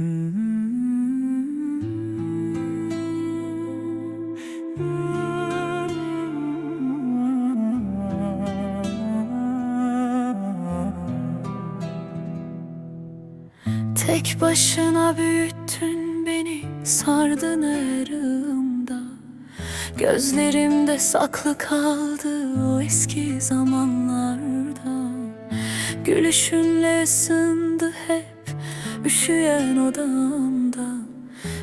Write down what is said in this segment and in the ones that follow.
Tek başına büyüttün beni Sardın erımda Gözlerimde saklı kaldı O eski zamanlarda. Gülüşünle ısındı hep Üşüyen odamda.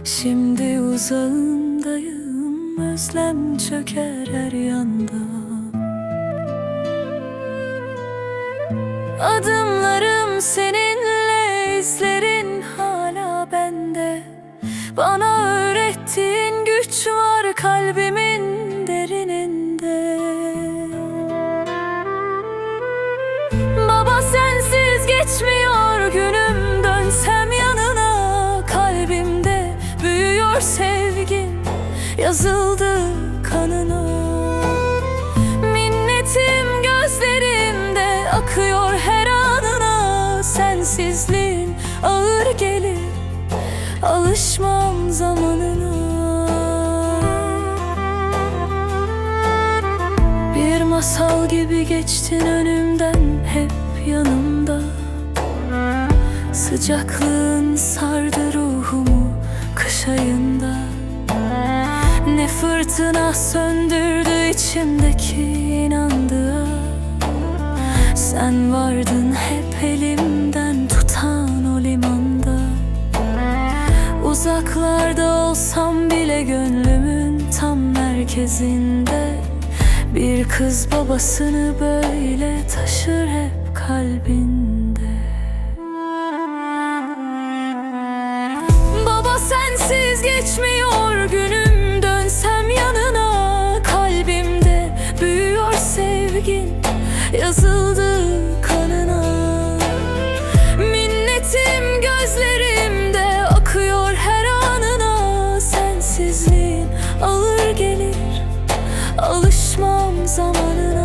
Şimdi uzağındayım Özlem çöker her yanda. Adımlarım seninle izlerin hala bende. Bana öğrettiğin güç var kalbimin derininde yazıldı kanına. Minnetim gözlerimde akıyor her anına. Sensizliğin ağır gelir alışmam zamanına. Bir masal gibi geçtin önümden hep yanımda. Sıcaklığın sardı fırtına söndürdü içimdeki inandığa Sen vardın hep elimden tutan o limanda. Uzaklarda olsam bile gönlümün tam merkezinde. Bir kız babasını böyle taşır hep kalbinde. Baba sensiz geçmiyor sevgin yazıldı kanına. Minnetim gözlerimde akıyor her anına. Sensizliğin ağır gelir alışmam zaman